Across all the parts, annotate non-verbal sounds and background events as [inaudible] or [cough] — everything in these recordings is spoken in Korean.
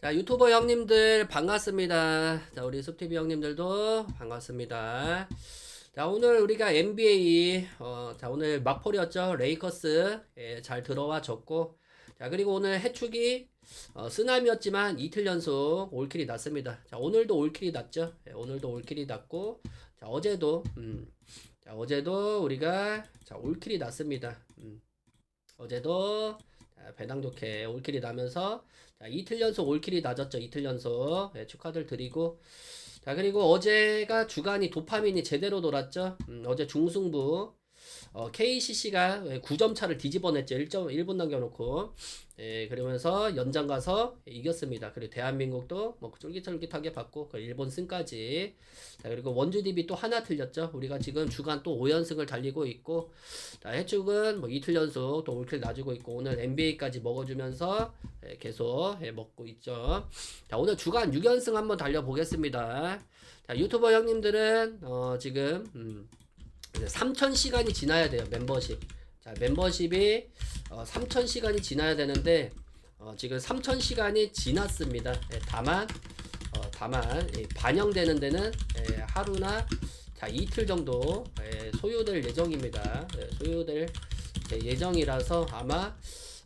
자, 유튜버 형님들 반갑습니다. 자, 우리 숲TV 형님들도 반갑습니다. 자, 오늘 우리가 NBA, 어, 자, 오늘 막폴이었죠. 레이커스, 예, 잘 들어와 줬고. 자, 그리고 오늘 해축이, 어, 쓰나미였지만 이틀 연속 올킬이 났습니다. 자, 오늘도 올킬이 났죠. 예, 오늘도 올킬이 났고. 자, 어제도, 음, 자, 어제도 우리가, 자, 올킬이 났습니다. 음, 어제도, 자, 배당 좋게 올킬이 나면서, 자, 이틀 연속 올킬이 낮았죠. 이틀 연속. 예, 축하들 드리고. 자, 그리고 어제가 주간이 도파민이 제대로 돌았죠. 음, 어제 중승부. 어, KCC가 9점 차를 뒤집어냈죠. 1점, 1분 남겨놓고. 예, 그러면서 연장 가서 이겼습니다. 그리고 대한민국도 뭐 쫄깃쫄깃하게 받고, 그 일본 승까지. 자, 그리고 원주 DB 또 하나 틀렸죠. 우리가 지금 주간 또 5연승을 달리고 있고, 자, 해축은 뭐 이틀 연속 또 올킬 놔주고 있고, 오늘 NBA까지 먹어주면서 예, 계속 예, 먹고 있죠. 자, 오늘 주간 6연승 한번 달려보겠습니다. 자, 유튜버 형님들은, 어, 지금, 음, 3,000시간이 지나야 돼요, 멤버십. 자, 멤버십이, 어, 3,000시간이 지나야 되는데, 어, 지금 3,000시간이 지났습니다. 예, 다만, 어, 다만, 예, 반영되는 데는, 예, 하루나, 자, 이틀 정도, 예, 소요될 예정입니다. 예, 소요될 예, 예정이라서 아마,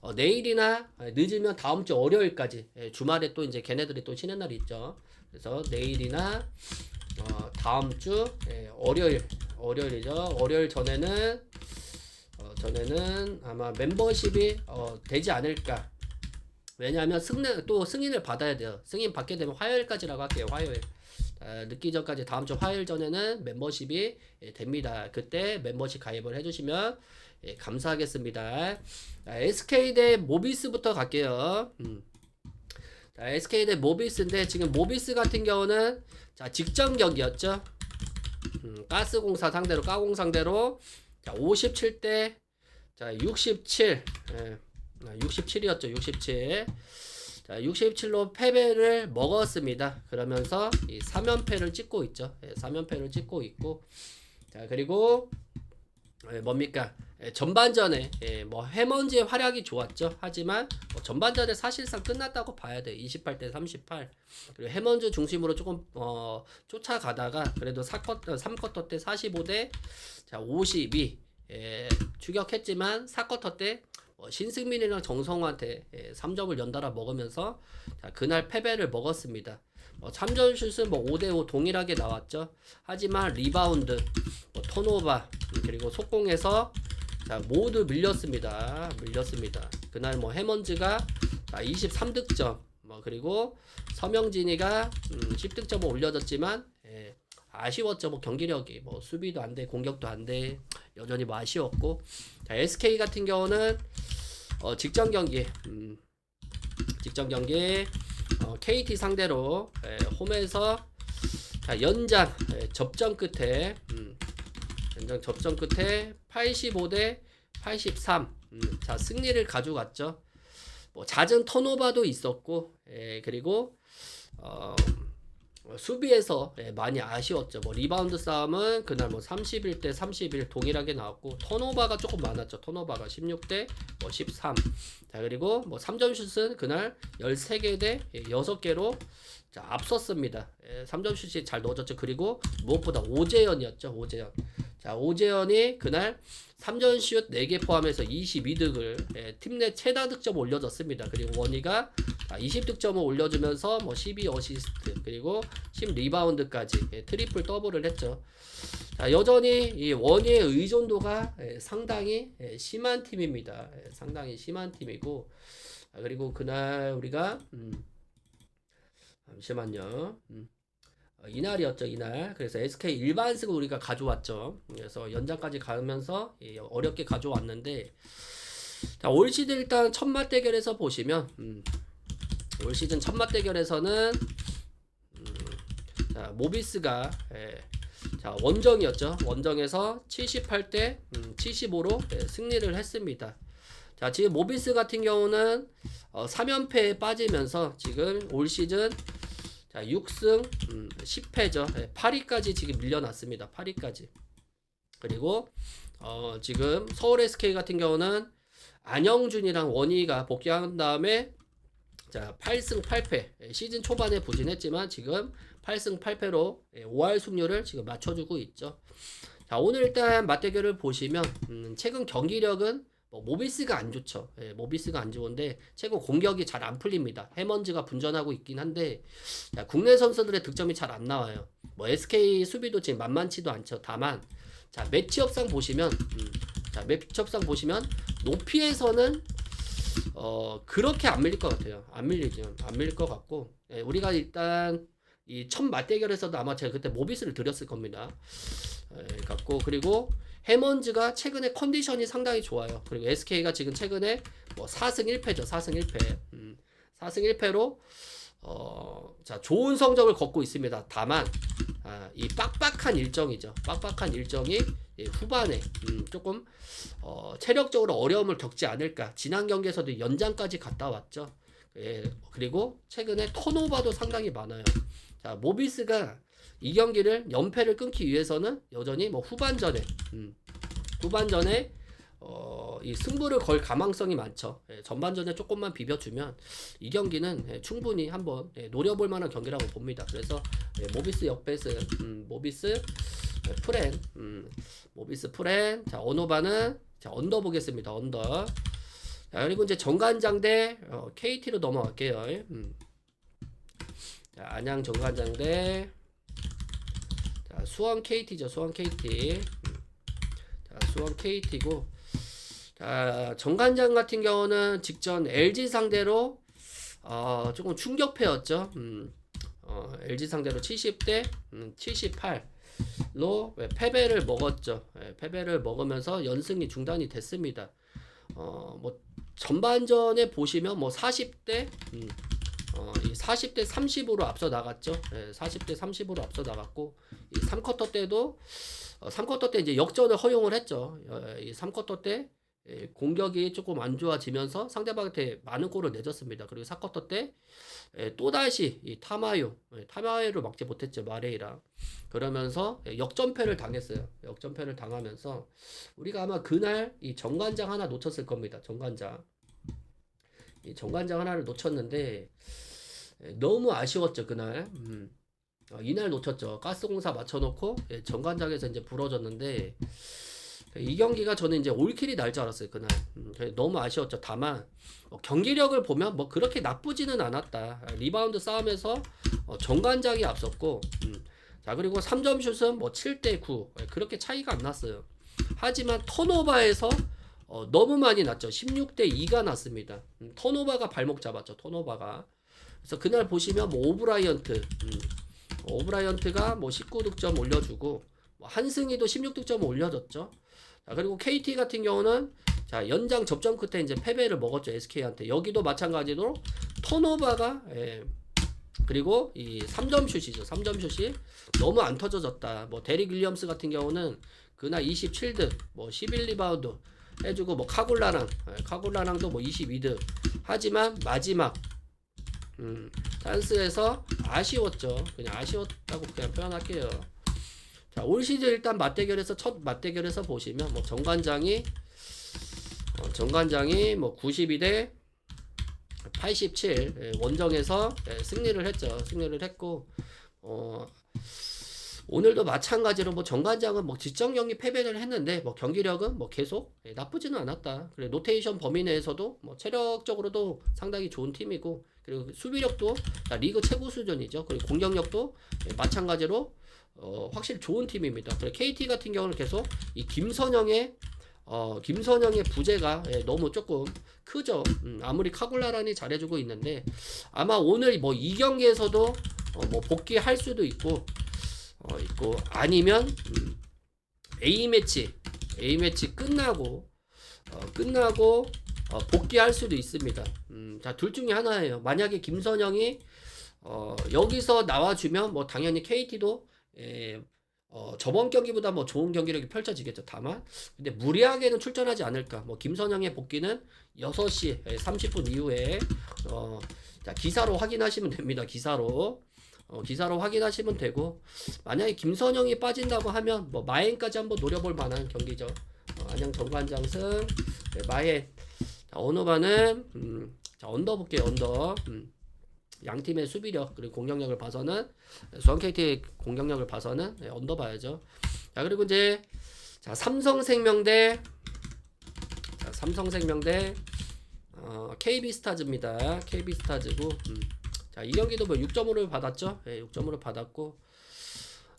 어, 내일이나 예, 늦으면 다음 주 월요일까지 예, 주말에 또 이제 걔네들이 또 쉬는 날이 있죠. 그래서 내일이나 어, 다음 주 예, 월요일 월요일이죠. 월요일 전에는 어, 전에는 아마 멤버십이 어, 되지 않을까. 왜냐하면 승리 또 승인을 받아야 돼요. 승인 받게 되면 화요일까지라고 할게요. 화요일. 아, 늦기 전까지 다음 주 화요일 전에는 멤버십이 예, 됩니다. 그때 멤버십 가입을 해주시면 예, 감사하겠습니다. 자, SK 대 모비스부터 갈게요. 음. 자, SK 대 모비스인데 지금 모비스 같은 경우는 자 직전 경기였죠. 음, 가스공사 상대로 까공 상대로 자 57대 자 67, 예, 67이었죠. 67. 자 67로 패배를 먹었습니다. 그러면서 이 3연패를 찍고 있죠. 예, 3연패를 찍고 있고 자 그리고 예, 뭡니까? 예, 전반전에 예, 뭐 해먼지의 활약이 좋았죠. 하지만 뭐 전반전에 사실상 끝났다고 봐야 돼. 28대 38. 그리고 해먼즈 중심으로 조금 어, 쫓아가다가 그래도 4쿼터 3쿼터 때 45대 자 52. 예, 추격했지만 4쿼터 때 뭐 신승민이랑 정성호한테 예, 3점을 연달아 먹으면서 자, 그날 패배를 먹었습니다. 뭐 참전슛은 뭐 5대5 동일하게 나왔죠. 하지만 리바운드, 뭐 턴오버, 음, 그리고 속공에서 자, 모두 밀렸습니다. 밀렸습니다. 그날 뭐 해먼즈가 자, 23득점, 뭐 그리고 서명진이가 음, 10득점을 올려줬지만 예, 아쉬웠죠. 뭐 경기력이 뭐 수비도 안 돼, 공격도 안 돼. 여전히 뭐 아쉬웠고. 자, SK 같은 경우는 어, 직전 경기 음, 직전 경기 어, KT 상대로 예, 홈에서 자, 연장 예, 접전 끝에 음, 연장 접전 끝에 85대 83 음, 자 승리를 가져갔죠. 뭐 잦은 턴오버도 있었고 예, 그리고 어, 수비에서 예, 많이 아쉬웠죠. 뭐 리바운드 싸움은 그날 뭐 31대 31 동일하게 나왔고 턴오버가 조금 많았죠. 턴오버가 16대 뭐 13. 자 그리고 뭐 3점 슛은 그날 13개 대 6개로 자 앞섰습니다. 예, 3점 슛이 잘 넣어졌죠. 그리고 무엇보다 오재현이었죠. 오재현. 자 오재현이 그날 3점 슛 4개 포함해서 22득을 예, 팀내 최다 득점 올려줬습니다. 그리고 원희가 20득점을 올려주면서 뭐 12 어시스트 그리고 10 리바운드까지 예, 트리플 더블을 했죠. 자, 여전히 이 원희의 의존도가 예, 상당히 예, 심한 팀입니다. 예, 상당히 심한 팀이고 아, 그리고 그날 우리가 음, 잠시만요. 음. 어, 이날이었죠 이날. 그래서 SK 일반승을 우리가 가져왔죠. 그래서 연장까지 가면서 예, 어렵게 가져왔는데 자, 올 시즌 일단 첫맛 대결에서 보시면 음, 올 시즌 첫맛 대결에서는 음, 자, 모비스가 예, 자, 원정이었죠. 원정에서 78대 음, 75로 예, 승리를 했습니다. 자 지금 모비스 같은 경우는 어, 3연패에 빠지면서 지금 올 시즌 자, 6승 음, 10패죠. 네, 8위까지 지금 밀려났습니다. 8위까지. 그리고 어, 지금 서울 SK 같은 경우는 안영준이랑 원희가 복귀한 다음에 자 8승 8패 예, 시즌 초반에 부진했지만 지금 8승 8패로 5할 승률을 지금 맞춰주고 있죠. 자 오늘 일단 맞대결을 보시면 음, 최근 경기력은 뭐 모비스가 안 좋죠. 예, 모비스가 안 좋은데 최근 공격이 잘 안 풀립니다. 해먼즈가 분전하고 있긴 한데 자, 국내 선수들의 득점이 잘 안 나와요. 뭐 SK 수비도 지금 만만치도 않죠. 다만 자 매치업상 보시면 음, 자 매치업상 보시면 높이에서는 어 그렇게 안 밀릴 것 같아요. 안 밀리죠. 안 밀릴 것 같고 예, 우리가 일단 이 첫 맞대결에서도 아마 제가 그때 모비스를 드렸을 겁니다. 예, 갖고 그리고 해먼즈가 최근에 컨디션이 상당히 좋아요. 그리고 SK가 지금 최근에 뭐 4승 1패죠. 4승 1패. 음, 4승 1패로 어, 자, 좋은 성적을 거두고 있습니다. 다만 아, 이 빡빡한 일정이죠. 빡빡한 일정이 이 후반에 음, 조금 어, 체력적으로 어려움을 겪지 않을까. 지난 경기에서도 연장까지 갔다 왔죠. 예, 그리고 최근에 턴오버도 상당히 많아요. 자, 모비스가 이 경기를 연패를 끊기 위해서는 여전히 뭐 후반전에 음, 후반전에 어, 이 승부를 걸 가망성이 많죠. 예, 전반전에 조금만 비벼주면 이 경기는 예, 충분히 한번 예, 노려볼 만한 경기라고 봅니다. 그래서 예, 모비스 역배스, 음, 모비스 예, 프렌, 음, 모비스 프렌, 자 어노바는 자 언더 보겠습니다. 언더. 자 그리고 이제 정관장 대 어, KT로 넘어갈게요. 음. 자 안양 정관장 대 자, 수원 KT죠. 수원 KT. 음. 자 수원 KT고 자, 정관장 같은 경우는 직전 LG 상대로 어, 조금 충격패였죠. 음, 어, LG 상대로 70대 음, 78로 패배를 먹었죠. 예, 패배를 먹으면서 연승이 중단이 됐습니다. 어, 뭐 전반전에 보시면 뭐 40대 음, 어, 이 40대 30으로 앞서 나갔죠. 예, 40대 30으로 앞서 나갔고 이 3쿼터 때도 어, 3쿼터 때 이제 역전을 허용을 했죠. 어, 이 3쿼터 때 예, 공격이 조금 안 좋아지면서 상대방한테 많은 골을 내줬습니다. 그리고 4쿼터 때 예, 또다시 이 타마요, 예, 타마요를 막지 못했죠. 마레이랑. 그러면서 예, 역전패를 당했어요. 역전패를 당하면서 우리가 아마 그날 이 정관장 하나 놓쳤을 겁니다. 정관장. 이 정관장 하나를 놓쳤는데 예, 너무 아쉬웠죠. 그날. 음. 어, 이날 놓쳤죠. 가스공사 맞춰놓고 예, 정관장에서 이제 부러졌는데 이 경기가 저는 이제 올킬이 날 줄 알았어요 그날 음, 너무 아쉬웠죠 다만 어, 경기력을 보면 뭐 그렇게 나쁘지는 않았다 아, 리바운드 싸움에서 어, 정관장이 앞섰고 음, 자 그리고 3점 슛은 뭐 7대 9 예, 그렇게 차이가 안 났어요 하지만 턴오버에서 어, 너무 많이 났죠 16대 2가 났습니다 음, 턴오버가 발목 잡았죠 턴오버가 그래서 그날 보시면 뭐 오브라이언트 음, 오브라이언트가 뭐 19득점 올려주고 뭐 한승희도 16득점 올려줬죠 자, 그리고 KT 같은 경우는 자, 연장 접전 끝에 이제 패배를 먹었죠. SK한테. 여기도 마찬가지로 턴오버가 예. 그리고 이 3점 슛이죠. 3점 슛이 너무 안 터져졌다. 뭐 데릭 윌리엄스 같은 경우는 그날 27득, 뭐 11리바운드 해주고 뭐 카굴라랑 예, 카굴라랑도 뭐 22득. 하지만 마지막 음, 찬스에서 아쉬웠죠. 그냥 아쉬웠다고 그냥 표현할게요. 자, 올 시즌 일단 맞대결에서 첫 맞대결에서 보시면 뭐 정관장이 어, 정관장이 뭐 92대 87 예, 원정에서 예, 승리를 했죠. 승리를 했고 어 오늘도 마찬가지로 뭐 정관장은 뭐 직전 경기 패배를 했는데 뭐 경기력은 뭐 계속 예, 나쁘지는 않았다. 그래 노테이션 범위 내에서도 뭐 체력적으로도 상당히 좋은 팀이고 그리고 수비력도 리그 최고 수준이죠. 그리고 공격력도 예, 마찬가지로 어, 확실히 좋은 팀입니다. 그래 KT 같은 경우는 계속 이 김선영의 어, 김선영의 부재가 예, 너무 조금 크죠. 음, 아무리 카굴라란이 잘해주고 있는데 아마 오늘 뭐 이 경기에서도 어, 뭐 복귀할 수도 있고 어, 있고 아니면 음, A 매치 A 매치 끝나고 어, 끝나고 어, 복귀할 수도 있습니다. 음, 자 둘 중에 하나예요. 만약에 김선영이 어, 여기서 나와주면 뭐 당연히 KT도 예, 어, 저번 경기보다 뭐 좋은 경기력이 펼쳐지겠죠. 다만, 근데 무리하게는 출전하지 않을까. 뭐, 김선영의 복귀는 6시 30분 이후에, 어, 자, 기사로 확인하시면 됩니다. 기사로. 어, 기사로 확인하시면 되고, 만약에 김선영이 빠진다고 하면, 뭐, 마엔까지 한번 노려볼 만한 경기죠. 어, 안양 정관장승, 네, 마엔. 자, 어느 반은, 음, 자, 언더 볼게요. 언더. 음. 양 팀의 수비력 그리고 공격력을 봐서는 수원 KT의 공격력을 봐서는 네, 언더 봐야죠. 자 그리고 이제 자 삼성생명대 자 삼성생명대 어, KB스타즈입니다. KB스타즈고 음. 자이 경기도 뭐 6점으로 받았죠. 예, 6점으로 받았고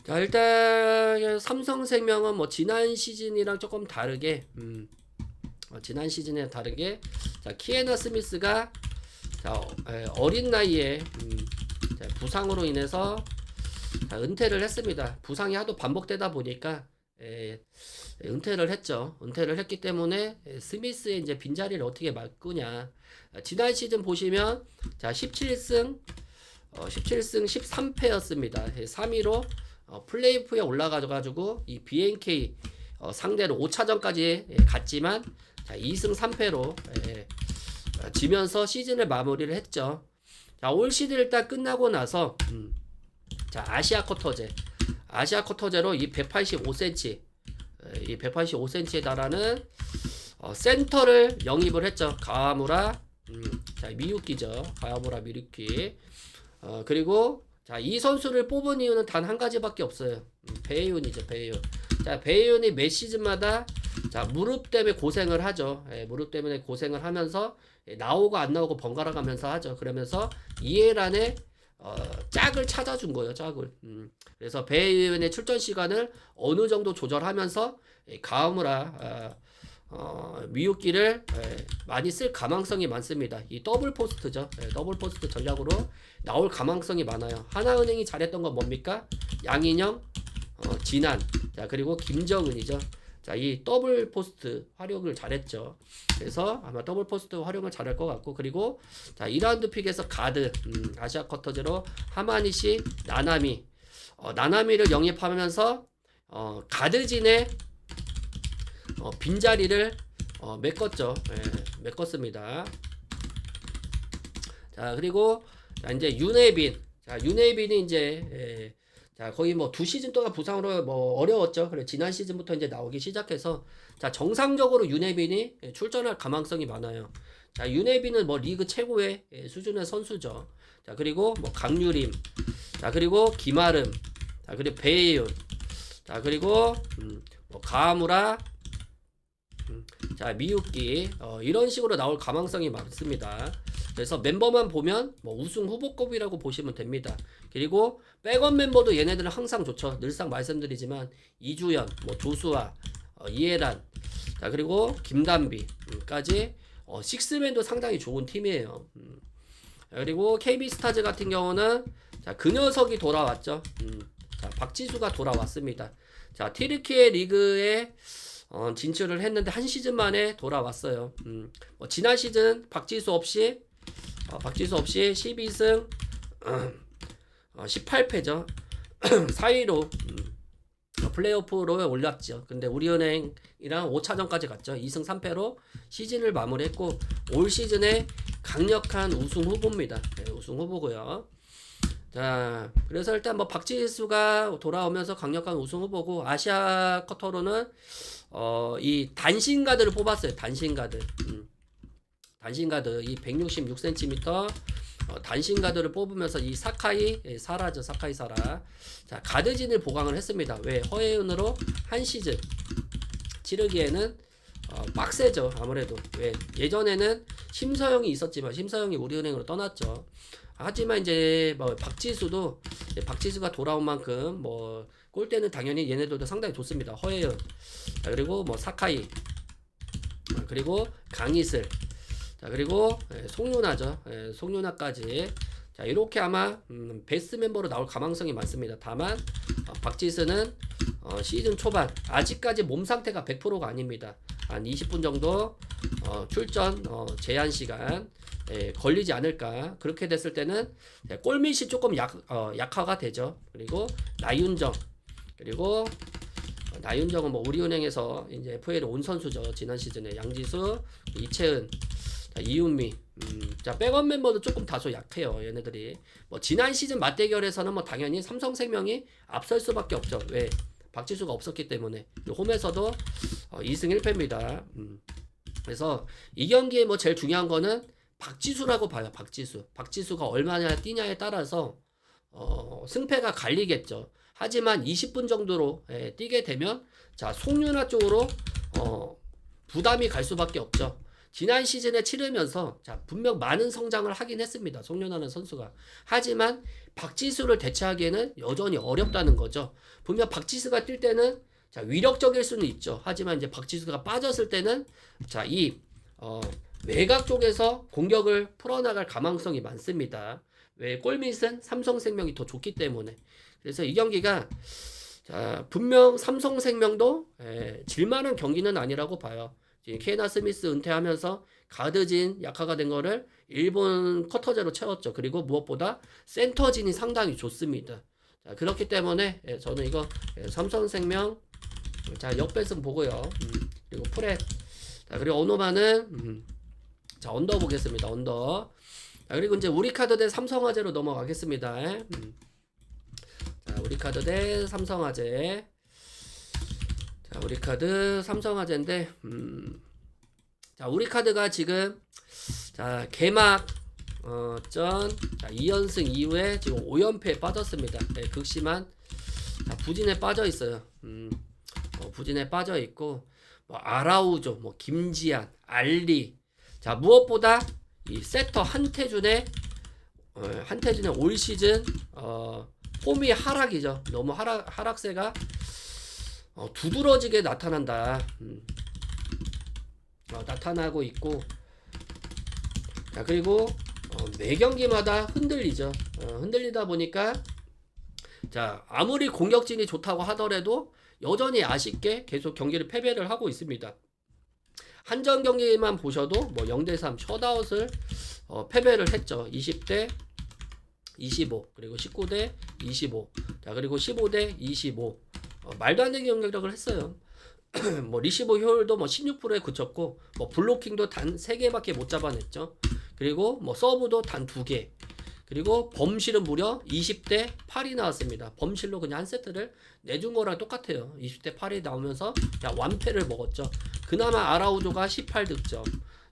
자 일단 삼성생명은 뭐 지난 시즌이랑 조금 다르게 음, 어, 지난 시즌에 다르게 자 키에나 스미스가 자, 어, 에, 어린 나이에 음, 자, 부상으로 인해서 자, 은퇴를 했습니다. 부상이 하도 반복되다 보니까 에, 은퇴를 했죠. 은퇴를 했기 때문에 에, 스미스의 이제 빈자리를 어떻게 바꾸냐. 아, 지난 시즌 보시면 자 17승 어, 17승 13패였습니다. 3위로 어, 플레이오프에 올라가가지고 이 BNK 어, 상대로 5차전까지 예, 갔지만 자 2승 3패로 예, 어, 지면서 시즌을 마무리를 했죠. 자, 올 시즌 일단 끝나고 나서 음, 자 아시아 쿼터제 아시아 쿼터제로 이 185cm 이 185cm에 달하는 어, 센터를 영입을 했죠. 가와무라 음, 자 미유키죠. 가와무라 미유키 어, 그리고 자 이 선수를 뽑은 이유는 단 한 가지밖에 없어요. 음, 베이윤이죠. 베이윤. 자 베이윤이 매 시즌마다 자 무릎 때문에 고생을 하죠. 예, 무릎 때문에 고생을 하면서 예, 나오고 안 나오고 번갈아 가면서 하죠. 그러면서 이해란의 어, 짝을 찾아준 거예요. 짝을. 음. 그래서 배의원의 출전 시간을 어느 정도 조절하면서 예, 가무라 어, 어, 미유기를 예, 많이 쓸 가망성이 많습니다. 이 더블 포스트죠. 예, 더블 포스트 전략으로 나올 가망성이 많아요. 하나은행이 잘했던 건 뭡니까? 양인영, 어, 진한, 자 그리고 김정은이죠. 자, 이 더블 포스트 활용을 잘했죠. 그래서 아마 더블 포스트 활용을 잘할 것 같고 그리고 자 2라운드 픽에서 가드 음, 아시아 쿼터제로 하마니시 나나미 어, 나나미를 영입하면서 어, 가드진의 어, 빈자리를 어, 메꿨죠. 예, 메꿨습니다. 자 그리고 자 이제 윤혜빈 자 윤혜빈이 이제 예, 자 거의 뭐 두 시즌 동안 부상으로 뭐 어려웠죠. 그래 지난 시즌부터 이제 나오기 시작해서 자 정상적으로 윤혜빈이 예, 출전할 가망성이 많아요. 자 윤혜빈은 뭐 리그 최고의 예, 수준의 선수죠. 자 그리고 뭐 강유림, 자 그리고 김아름, 자 그리고 배예윤, 자 그리고 음, 뭐 가무라, 음, 자 미유키 어, 이런 식으로 나올 가망성이 많습니다. 그래서 멤버만 보면 뭐 우승 후보급이라고 보시면 됩니다. 그리고 백업 멤버도 얘네들은 항상 좋죠. 늘상 말씀드리지만 이주연, 뭐 조수아, 어, 이해란, 자 그리고 김단비까지 어, 식스맨도 상당히 좋은 팀이에요. 음. 그리고 KB 스타즈 같은 경우는 자 그 녀석이 돌아왔죠. 음. 자 박지수가 돌아왔습니다. 자 티르키의 리그에 어, 진출을 했는데 한 시즌 만에 돌아왔어요. 음. 뭐 지난 시즌 박지수 없이 어, 박지수 없이 12승 어, 18패죠. 4위로 음, 어, [clears throat] 플레이오프로 올랐죠. 근데 우리은행이랑 5차전까지 갔죠. 2승 3패로 시즌을 마무리했고 올 시즌에 강력한 우승 후보입니다. 네, 우승 후보고요. 자, 그래서 일단 뭐 박지수가 돌아오면서 강력한 우승 후보고 아시아 쿼터로는 어, 이 단신가드를 뽑았어요. 단신가드. 음. 단신가드 이 166cm 어, 단신 가드를 뽑으면서 이 사카이 예, 사라죠 사카이 사라. 자 가드진을 보강을 했습니다. 왜? 허예은으로 한 시즌 치르기에는 어, 빡세죠 아무래도. 왜? 예전에는 심서영이 있었지만 심서영이 우리은행으로 떠났죠. 하지만 이제 뭐 박지수도 예, 박지수가 돌아온 만큼 뭐 골대는 당연히 얘네들도 상당히 좋습니다. 허예은 자, 그리고 뭐 사카이. 어, 그리고 강이슬 자 그리고 예, 송윤아죠. 예, 송윤아까지 자 이렇게 아마 음, 베스트 멤버로 나올 가망성이 많습니다. 다만 어, 박지수는 어, 시즌 초반 아직까지 몸 상태가 100%가 아닙니다. 한 20분 정도 어, 출전 어, 제한 시간 예, 걸리지 않을까 그렇게 됐을 때는 예, 골밑이 조금 약, 어, 약화가 되죠. 그리고 나윤정 그리고 어, 나윤정은 뭐 우리은행에서 이제 FA를 온 선수죠. 지난 시즌에 양지수, 이채은 자, 이윤미. 음, 자, 백업 멤버도 조금 다소 약해요. 얘네들이. 뭐 지난 시즌 맞대결에서는 뭐 당연히 삼성생명이 앞설 수밖에 없죠. 왜? 박지수가 없었기 때문에. 홈에서도 어, 2승 1패입니다. 음. 그래서 이 경기에 뭐 제일 중요한 거는 박지수라고 봐요. 박지수. 박지수가 얼마나 뛰냐에 따라서 어, 승패가 갈리겠죠. 하지만 20분 정도로 예, 뛰게 되면 자 송윤아 쪽으로 어, 부담이 갈 수밖에 없죠. 지난 시즌에 치르면서 자 분명 많은 성장을 하긴 했습니다. 송윤아는 선수가 하지만 박지수를 대체하기에는 여전히 어렵다는 거죠. 분명 박지수가 뛸 때는 자 위력적일 수는 있죠. 하지만 이제 박지수가 빠졌을 때는 자 이 어, 외곽 쪽에서 공격을 풀어나갈 가망성이 많습니다. 왜 골밑은 삼성생명이 더 좋기 때문에 그래서 이 경기가 자, 분명 삼성생명도 에, 질만한 경기는 아니라고 봐요. 케이나 스미스 은퇴하면서 가드진 약화가 된 거를 일본 커터제로 채웠죠. 그리고 무엇보다 센터진이 상당히 좋습니다. 자, 그렇기 때문에 예, 저는 이거 예, 삼성생명 자 역배승 보고요. 음, 그리고 프렛 자 그리고 오노마는 음, 자 언더 보겠습니다. 언더 자, 그리고 이제 우리 카드 대 삼성화재로 넘어가겠습니다. 음. 자, 우리 카드 대 삼성화재. 자, 우리 카드 삼성화재인데, 음. 자, 우리 카드가 지금, 자, 개막, 어, 전, 자, 2연승 이후에 지금 5연패에 빠졌습니다. 네, 극심한, 자, 부진에 빠져 있어요. 음, 어, 부진에 빠져 있고, 뭐, 아라우조, 뭐, 김지한, 알리. 자, 무엇보다 이 세터 한태준의 어, 한태준의 올 시즌 어, 폼이 하락이죠. 너무 하락 하락세가 어, 두드러지게 나타난다. 음. 어, 나타나고 있고 자 그리고 어, 매 경기마다 흔들리죠. 어, 흔들리다 보니까 자 아무리 공격진이 좋다고 하더라도 여전히 아쉽게 계속 경기를 패배를 하고 있습니다. 한정 경기만 보셔도 뭐 0대3 셧아웃을 어, 패배를 했죠. 20대 25 그리고 19대 25. 자 그리고 15대 25. 어, 말도 안 되는 경기력을 했어요. [clears throat] 뭐 리시브 효율도 뭐 16%에 그쳤고 뭐 블로킹도 단 3개밖에 못 잡아냈죠. 그리고 뭐 서브도 단 2개. 그리고 범실은 무려 20대 8이 나왔습니다. 범실로 그냥 한 세트를 내준 거랑 똑같아요. 20대 8이 나오면서 그냥 완패를 먹었죠. 그나마 아라우조가 18득점.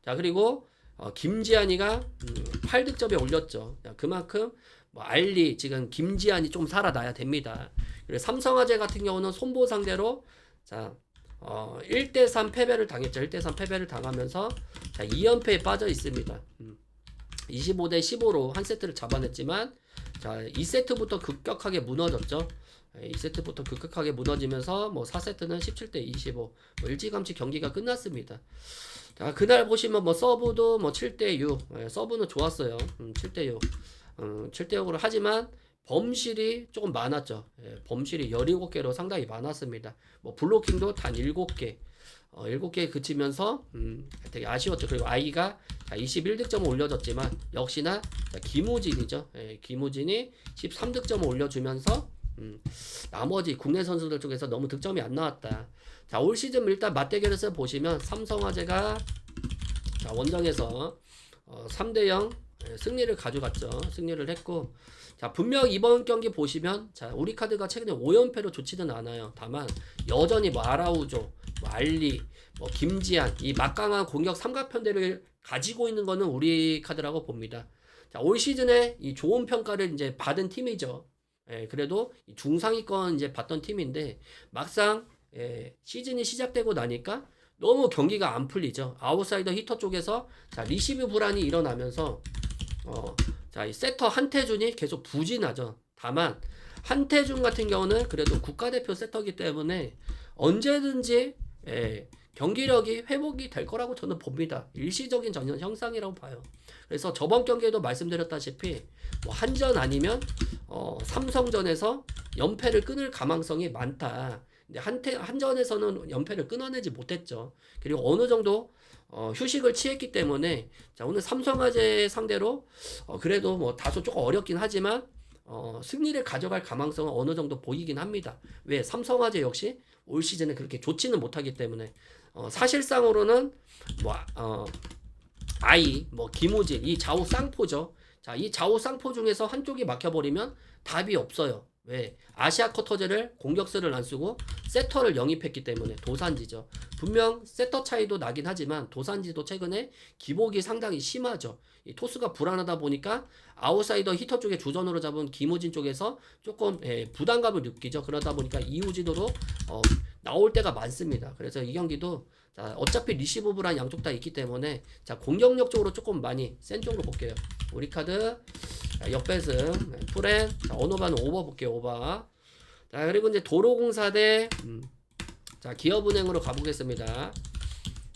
자, 그리고 어, 김지한이가 음, 8득점에 올렸죠. 자, 그만큼 뭐 알리 지금 김지한이 좀 살아나야 됩니다. 그리고 삼성화재 같은 경우는 손보 상대로 자, 어, 1대3 패배를 당했죠. 1대3 패배를 당하면서 자, 2연패에 빠져 있습니다. 음. 25대 15로 한 세트를 잡아냈지만 자, 2세트부터 급격하게 무너졌죠. 2세트부터 급격하게 무너지면서 뭐 4세트는 17대 25. 뭐 일찌감치 경기가 끝났습니다. 자, 그날 보시면 뭐 서브도 뭐 7대 6. 예, 서브는 좋았어요. 음, 7대 6. 음, 7대 6으로 하지만 범실이 조금 많았죠. 예, 범실이 17개로 상당히 많았습니다. 뭐 블로킹도 단 7개. 어, 7개에 그치면서 음, 되게 아쉬웠죠. 그리고 아이가 자, 21득점을 올려줬지만 역시나 자, 김우진이죠. 예, 김우진이 13득점을 올려주면서 음, 나머지 국내 선수들 쪽에서 너무 득점이 안 나왔다. 자, 올 시즌 일단 맞대결에서 보시면 삼성화재가 자, 원정에서 어, 3대 0 예, 승리를 가져갔죠. 승리를 했고 자, 분명 이번 경기 보시면 자, 우리 카드가 최근에 5연패로 좋지는 않아요. 다만 여전히 뭐 아라우조, 뭐 알리, 뭐 김지한 이 막강한 공격 삼각편대를 가지고 있는 거는 우리 카드라고 봅니다. 자, 올 시즌에 이 좋은 평가를 이제 받은 팀이죠. 예, 그래도 이 중상위권 이제 봤던 팀인데 막상 예, 시즌이 시작되고 나니까 너무 경기가 안 풀리죠. 아웃사이더 히터 쪽에서 자, 리시브 불안이 일어나면서 어, 자, 이 세터 한태준이 계속 부진하죠. 다만 한태준 같은 경우는 그래도 국가대표 세터기 때문에 언제든지 예, 경기력이 회복이 될 거라고 저는 봅니다. 일시적인 전형 형상이라고 봐요. 그래서 저번 경기에도 말씀드렸다시피 뭐 한전 아니면 어, 삼성전에서 연패를 끊을 가망성이 많다. 근데 한태, 한전에서는 연패를 끊어내지 못했죠. 그리고 어느 정도 어, 휴식을 취했기 때문에 자 오늘 삼성화재 상대로 어, 그래도 뭐 다소 조금 어렵긴 하지만 어, 승리를 가져갈 가망성은 어느 정도 보이긴 합니다. 왜 삼성화재 역시 올 시즌에 그렇게 좋지는 못하기 때문에 어, 사실상으로는 뭐 어, 아이 뭐 김우진 이 좌우 쌍포죠. 자, 이 좌우 쌍포 중에서 한쪽이 막혀버리면 답이 없어요. 왜? 아시아 커터제를 공격수를 안 쓰고 세터를 영입했기 때문에 도산지죠. 분명 세터 차이도 나긴 하지만 도산지도 최근에 기복이 상당히 심하죠. 이 토스가 불안하다 보니까 아웃사이더 히터 쪽에 주전으로 잡은 김우진 쪽에서 조금 예, 부담감을 느끼죠. 그러다 보니까 이우진으로 어, 나올 때가 많습니다. 그래서 이 경기도 자, 어차피 리시브 불안 양쪽 다 있기 때문에 자 공격력 쪽으로 조금 많이 센 쪽으로 볼게요. 우리 카드 자, 역배승 네, 프렌 자, 언어반은 오버 볼게요. 오버 자 그리고 이제 도로공사 대 음, 자 기업은행으로 가보겠습니다.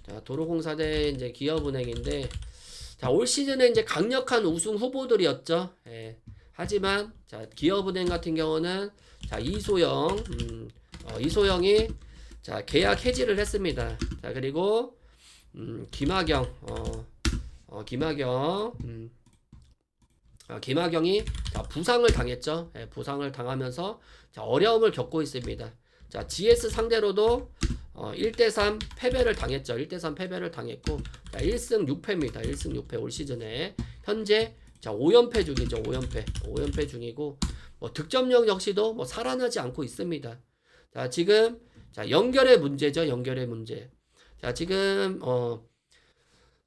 자 도로공사 대 이제 기업은행인데 자 올 시즌에 이제 강력한 우승 후보들이었죠. 예. 하지만 자 기업은행 같은 경우는 자 이소영 음, 어, 이소영이 자 계약 해지를 했습니다. 자 그리고 음, 김하경 어, 어 김하경 음, 아, 김하경이 자, 부상을 당했죠. 예, 부상을 당하면서 자, 어려움을 겪고 있습니다. 자, GS 상대로도 어, 1대3 패배를 당했죠. 1대3 패배를 당했고 자, 1승 6패입니다. 1승 6패 올 시즌에 현재 자, 5연패 중이죠. 5연패. 5연패 중이고 뭐 득점력 역시도 뭐 살아나지 않고 있습니다. 자, 지금 자, 연결의 문제죠. 연결의 문제. 자, 지금 어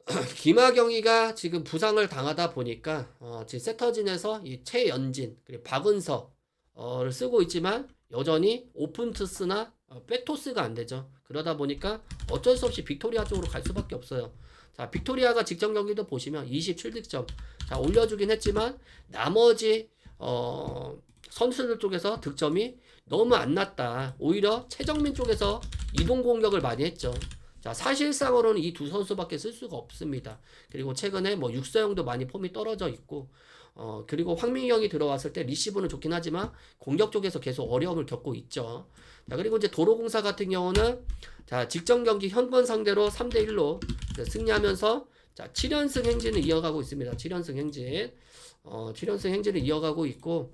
[clears throat] 김하경이가 지금 부상을 당하다 보니까 어, 지금 세터진에서 이 최연진 그리고 박은서 어를 쓰고 있지만 여전히 오픈투스나 어, 백토스가 안 되죠. 그러다 보니까 어쩔 수 없이 빅토리아 쪽으로 갈 수밖에 없어요. 자, 빅토리아가 직전 경기도 보시면 27득점. 자, 올려주긴 했지만 나머지 어, 선수들 쪽에서 득점이 너무 안 났다. 오히려 최정민 쪽에서 이동 공격을 많이 했죠. 자, 사실상으로는 이 두 선수밖에 쓸 수가 없습니다. 그리고 최근에 뭐 육서영도 많이 폼이 떨어져 있고, 어, 그리고 황민경이 들어왔을 때 리시브는 좋긴 하지만 공격 쪽에서 계속 어려움을 겪고 있죠. 자, 그리고 이제 도로공사 같은 경우는 자, 직전 경기 현건 상대로 3대 1로 승리하면서 자, 7연승 행진을 이어가고 있습니다. 7연승 행진. 어, 7연승 행진을 이어가고 있고,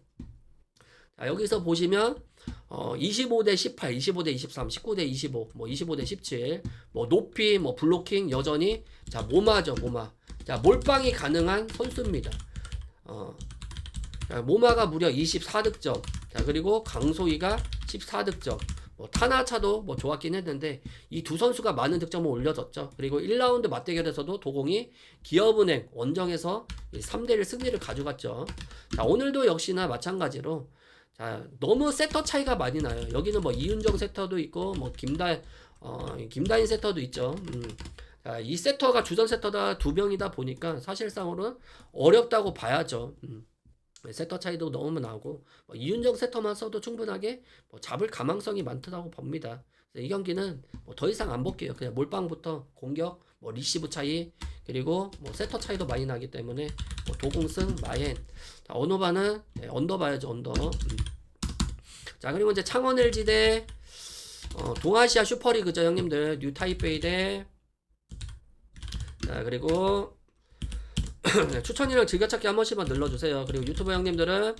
자, 여기서 보시면 어, 25대 18, 25대 23, 19대 25, 뭐 25대 17, 뭐 높이, 뭐 블로킹 여전히 자 모마죠 모마. 자 몰빵이 가능한 선수입니다. 어, 자, 모마가 무려 24득점. 자 그리고 강소희가 14득점. 뭐 타나차도 뭐 좋았긴 했는데 이 두 선수가 많은 득점을 올려줬죠. 그리고 1라운드 맞대결에서도 도공이 기업은행 원정에서 3대1 승리를 가져갔죠. 자 오늘도 역시나 마찬가지로 자, 너무 세터 차이가 많이 나요. 여기는 뭐 이윤정 세터도 있고, 뭐 김다, 어, 김다인 세터도 있죠. 음. 자, 이 세터가 주전 세터다 두 명이다 보니까 사실상으로는 어렵다고 봐야죠. 음. 세터 차이도 너무 나고, 뭐 이윤정 세터만 써도 충분하게 뭐 잡을 가망성이 많다고 봅니다. 이 경기는 뭐 더 이상 안 볼게요. 그냥 몰빵부터 공격, 뭐 리시브 차이, 그리고 뭐 세터 차이도 많이 나기 때문에 뭐 도공승, 마엔. 자, 언어바는 네, 언더 봐야죠, 언더. 음. 자, 그리고 이제 창원 LG 대 어, 동아시아 슈퍼리그죠, 형님들. 뉴 타이페이 대 자, 그리고 [clears throat] 네, 추천이랑 즐겨찾기 한 번씩만 눌러주세요. 그리고 유튜버 형님들은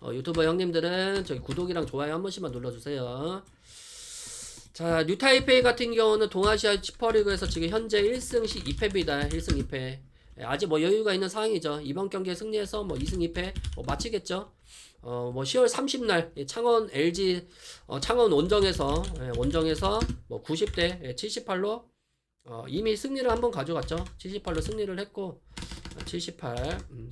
어, 유튜버 형님들은 저기 구독이랑 좋아요 한 번씩만 눌러주세요. 자, 뉴타이페이 같은 경우는 동아시아 슈퍼리그에서 지금 현재 1승 2패입니다. 1승 2패. 예, 아직 뭐 여유가 있는 상황이죠. 이번 경기에 승리해서 뭐 2승 2패 뭐 마치겠죠. 어, 뭐 10월 30날 창원 LG 어, 창원 원정에서 예, 원정에서 뭐 90대 예, 78로 어, 이미 승리를 한번 가져갔죠. 78로 승리를 했고 78. 음.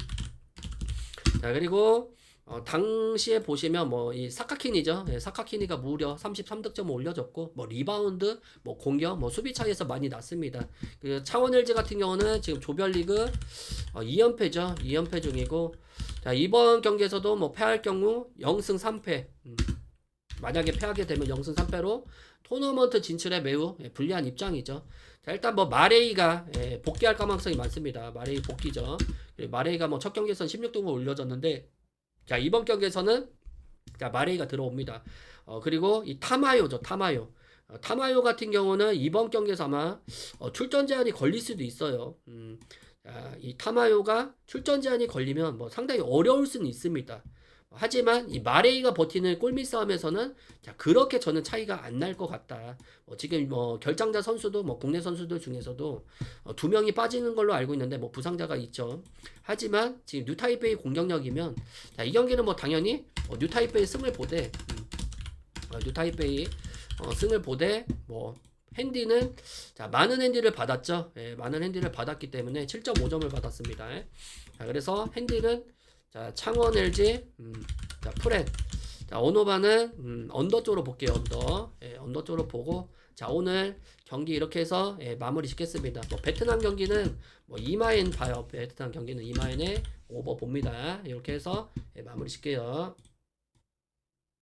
자 그리고 어, 당시에 보시면 뭐 이 사카키니죠. 예, 사카키니가 무려 33득점을 올려줬고 뭐 리바운드, 뭐 공격, 뭐 수비 차이에서 많이 났습니다. 그 창원 LG 같은 경우는 지금 조별리그 어, 2연패죠. 2연패 중이고 자 이번 경기에서도 뭐 패할 경우 0승 3패. 음. 만약에 패하게 되면 0승 3패로 토너먼트 진출에 매우 예, 불리한 입장이죠. 자 일단 뭐 마레이가 예, 복귀할 가능성이 많습니다. 마레이 복귀죠. 마레이가 뭐 첫 경기에서는 16등을 올려줬는데 자 이번 경기에서는 자 마레이가 들어옵니다. 어 그리고 이 타마요죠 타마요. 어, 타마요 같은 경우는 이번 경기에서 아마 어, 출전 제한이 걸릴 수도 있어요. 음, 자, 이 타마요가 출전 제한이 걸리면 뭐 상당히 어려울 수는 있습니다. 하지만 이 마레이가 버티는 골밑 싸움에서는 자 그렇게 저는 차이가 안 날 것 같다. 뭐 지금 뭐 결장자 선수도 뭐 국내 선수들 중에서도 어, 두 명이 빠지는 걸로 알고 있는데 뭐 부상자가 있죠. 하지만 지금 뉴타이페이 공격력이면 자 이 경기는 뭐 당연히 어, 뉴타이페이 승을 보되 음, 어, 뉴타이페이 어, 승을 보되 뭐 핸디는 자 많은 핸디를 받았죠. 예, 많은 핸디를 받았기 때문에 7.5점을 받았습니다. 자 그래서 핸디는 자 창원 LG, 음, 자 프렌, 자 오노바는 음, 언더 쪽으로 볼게요. 언더, 예, 언더 쪽으로 보고 자 오늘 경기 이렇게 해서 예, 마무리 짓겠습니다. 뭐 베트남 경기는 뭐 이마인 봐요. 베트남 경기는 이마인에 오버 봅니다. 이렇게 해서 예, 마무리 짓게요.